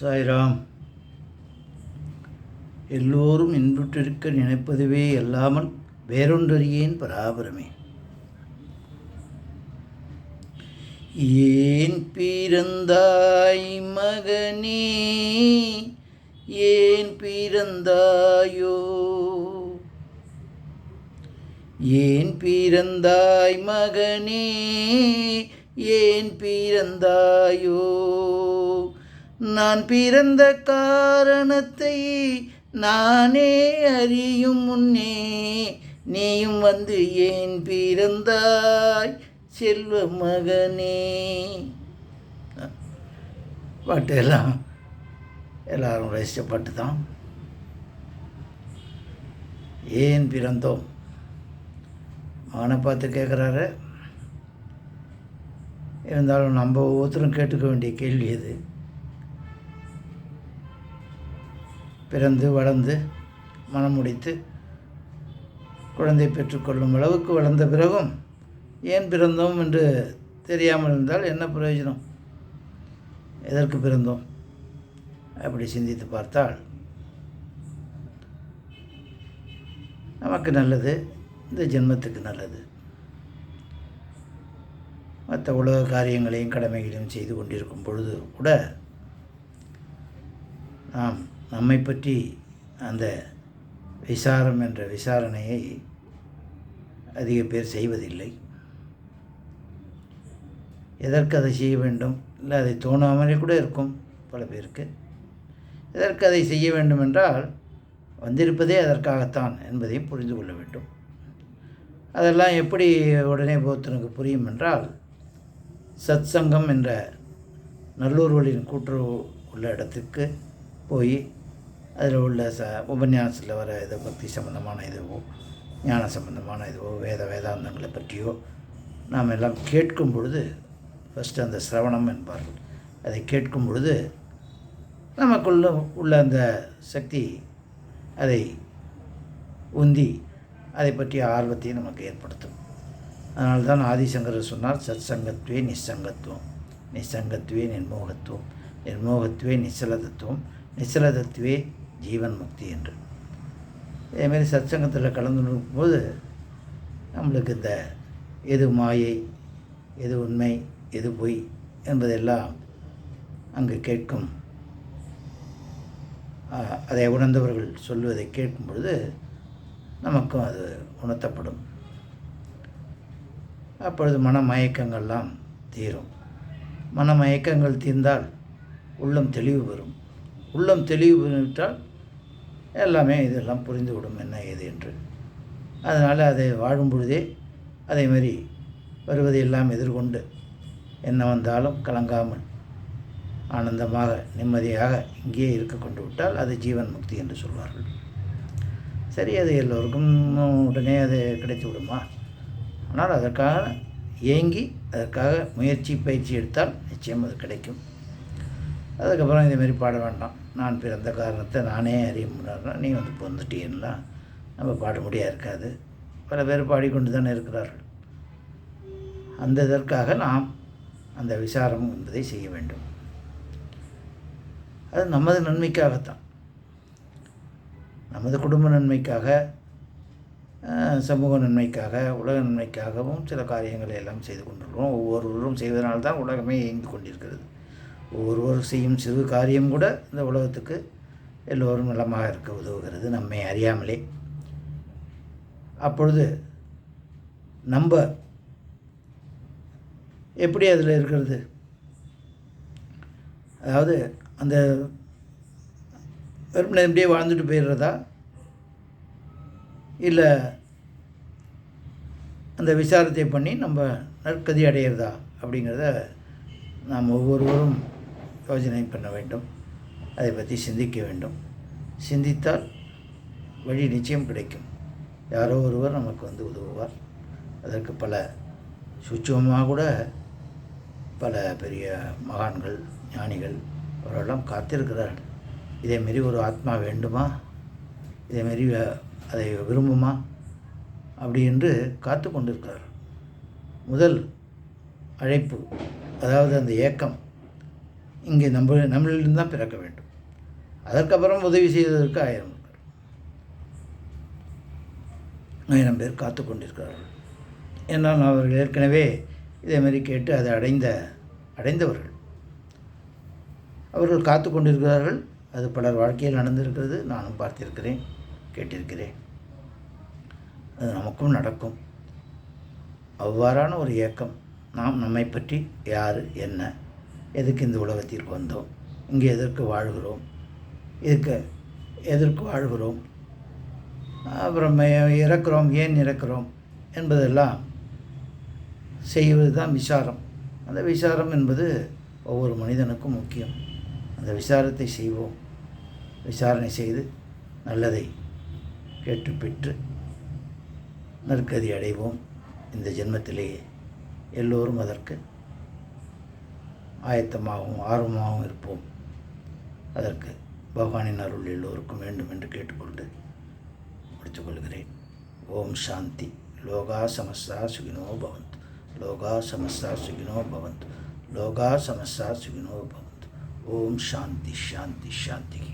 சாய்ராம் எல்லோரும் இன்புற்றிருக்க நினைப்பதுவே அல்லாமல் வேறொன்றறியேன் பராபரமே. ஏன் பிறந்தாய் மகனே? ஏன் பிறந்தாயோ? ஏன் பிறந்தாய் மகனே? ஏன் பிறந்தாயோ? நான் பிறந்த காரணத்தை நானே அறியும் முன்னே நீயும் வந்து ஏன் பிறந்தாய் செல்வ மகனே? பாட்டு எல்லாம் எல்லாரும் ரசித்த பாட்டு தான் ஏன் பிறந்தோம்? மகனை பார்த்து கேட்குறாரு. இருந்தாலும் நம்ம ஒவ்வொருத்தரும் கேட்டுக்க வேண்டிய கேள்வி அது பிறந்து வளர்ந்து மனம் முடித்து குழந்தை பெற்றுக்கொள்ளும் அளவுக்கு வளர்ந்த பிறகும் ஏன் பிறந்தோம் என்று தெரியாமல் இருந்தால் என்ன பிரயோஜனம்? எதற்கு பிறந்தோம்? அப்படி சிந்தித்து பார்த்தால் நமக்கு நல்லது இந்த ஜென்மத்துக்கு நல்லது. மற்ற உலக காரியங்களையும் கடமைகளையும் செய்து கொண்டிருக்கும் பொழுது கூட நாம் நம்மை பற்றி அந்த விசாரம் என்ற விசாரணையை அதிக பேர் செய்வதில்லை. எதற்கு அதை செய்ய வேண்டும்? இல்லை அதை தோணாமலே கூட இருக்கும் பல பேருக்கு. எதற்கு அதை செய்ய வேண்டும் என்றால் வந்திருப்பதே அதற்காகத்தான் என்பதை புரிந்து கொள்ள வேண்டும். அதெல்லாம் எப்படி உடனே போத்தனுக்கு புரியும் என்றால் சத்சங்கம் என்ற நல்லூர்களின் கூட்டுறவு உள்ள இடத்துக்கு போய் அதில் உள்ள ச உபன்யாசத்தில் வர இது பக்தி சம்மந்தமான இதுவோ ஞான சம்பந்தமான இதுவோ வேத வேதாந்தங்களை பற்றியோ நாம் எல்லாம் கேட்கும் பொழுது ஃபஸ்ட்டு அந்த சிரவணம் என்பார்கள். அதை கேட்கும் பொழுது நமக்குள்ள உள்ள அந்த சக்தி அதை உந்தி அதை பற்றிய ஆர்வத்தையும் நமக்கு ஏற்படுத்தும். அதனால தான் ஆதிசங்கரர் சொன்னார் சத் சங்கத்துவே நிசங்கத்துவம் நிசங்கத்துவே நிர்மோகத்துவம் நிர்மோகத்துவே நிச்சல தத்துவே ஜீவன் முக்தி என்று இதேமாரி சத்சங்கத்தில் கலந்து போது நம்மளுக்கு இந்த எது மாயை எது உண்மை எது பொய் என்பதெல்லாம் அங்கு கேட்கும். அதை உணர்ந்தவர்கள் சொல்வதை கேட்கும் பொழுது நமக்கும் அது உணர்த்தப்படும். அப்பொழுது மனமயக்கங்கள்லாம் தீரும். மனமயக்கங்கள் தீர்ந்தால் உள்ளம் தெளிவு பெறும். உள்ளம் தெளிவு விட்டால் எல்லாமே இதெல்லாம் புரிந்துவிடும் என்ன ஏது என்று. அதனால் அதை வாழும் பொழுதே அதே மாதிரி வருவதையெல்லாம் எதிர்கொண்டு என்ன வந்தாலும் கலங்காமல் ஆனந்தமாக நிம்மதியாக இங்கேயே இருக்க கொண்டு விட்டால் அது ஜீவன் முக்தி என்று சொல்வார்கள். சரி அது எல்லோருக்கும் உடனே அது கிடைத்து விடுமா? ஆனால் அதற்காக ஏங்கி அதற்காக முயற்சி பயிற்சி எடுத்தால் நிச்சயம் அது கிடைக்கும். அதுக்கப்புறம் இதேமாரி பாட வேண்டாம். நான் பிறந்த காரணத்தை நானே அறிய முடியாதுனா நீ வந்து பொந்துட்டீன்னா நம்ம பாட முடியா இருக்காது. பல பேர் பாடிக்கொண்டு தானே இருக்கிறார்கள். அந்த இதற்காக நாம் அந்த விசாரம் என்பதை செய்ய வேண்டும். அது நமது நன்மைக்காகத்தான். நமது குடும்ப நன்மைக்காக சமூக நன்மைக்காக உலக நன்மைக்காகவும் சில காரியங்களை எல்லாம் செய்து கொண்டிருக்கிறோம். ஒவ்வொருவரும் செய்வதனால்தான் உலகமே இயங்கி கொண்டிருக்கிறது. ஒவ்வொருவர் செய்யும் சிறு காரியம் கூட இந்த உலகத்துக்கு எல்லோரும் நலமாக இருக்க உதவுகிறது நம்மை அறியாமலே. அப்பொழுது நம்ம எப்படி அதில் இருக்கிறது? அதாவது அந்த வெறுமனை இப்படியே வாழ்ந்துட்டு போயிடுறதா? இல்லை அந்த விசாரத்தை பண்ணி நம்ம நற்கதி அடையிறதா? அப்படிங்கிறத நாம் ஒவ்வொருவரும் யோஜனை பண்ண வேண்டும். அதை பற்றி சிந்திக்க வேண்டும். சிந்தித்தால் வழி நிச்சயம் கிடைக்கும். யாரோ ஒருவர் நமக்கு வந்து உதவுவார். அதற்கு பல சுட்சமாக கூட பல பெரிய மகான்கள் ஞானிகள் அவரெல்லாம் காத்திருக்கிறார்கள். இதேமாரி ஒரு ஆத்மா வேண்டுமா? இதேமாரி அதை விரும்புமா? அப்படி என்று காத்து கொண்டிருக்கிறார் முதல் அழைப்பு அதாவது அந்த ஏக்கம் இங்கே நம்ம நம்மளிலிருந்து தான் பிறக்க வேண்டும். அதற்கப்புறம் உதவி செய்வதற்கு ஆயிரம் ஆயிரம் பேர் காத்து கொண்டிருக்கிறார்கள். என்னால் அவர்கள் ஏற்கனவே இதே மாதிரி கேட்டு அதை அடைந்த அடைந்தவர்கள். அவர்கள் காத்து கொண்டிருக்கிறார்கள். அது பலர் வாழ்க்கையில் நடந்திருக்கிறது. நானும் பார்த்திருக்கிறேன் கேட்டிருக்கிறேன். அது நமக்கும் நடக்கும். அவ்வாறான ஒரு இயக்கம். நாம் நம்மை பற்றி யார் என்ன எதுக்கு இந்த உலகத்திற்கு வந்தோம்? இங்கே எதற்கு வாழ்கிறோம்? இதுக்கு எதற்கு வாழ்கிறோம்? அப்புறம் இறக்கிறோம் ஏன் இறக்கிறோம் என்பதெல்லாம் செய்வது தான் விசாரம். அந்த விசாரம் என்பது ஒவ்வொரு மனிதனுக்கும் முக்கியம். அந்த விசாரத்தை செய்வோம். விசாரணை செய்து நல்லதை கேட்டு பெற்று நற்கதி அடைவோம். இந்த ஜென்மத்திலேயே எல்லோரும் அதற்கு ஆயத்தமாகவும் ஆர்வமாகவும் இருப்போம். அதற்கு பகவானின் அருள் எல்லோருக்கும் வேண்டும் என்று கேட்டுக்கொண்டு முடித்துக்கொள்கிறேன். ஓம் சாந்தி. லோகா சமஸ்தா சுகினோ பவந்த். லோகா சமஸ்தா சுகினோ பவந்து. லோகா சமஸ்தா சுகினோ பவந்த். ஓம் சாந்தி சாந்தி சாந்தி.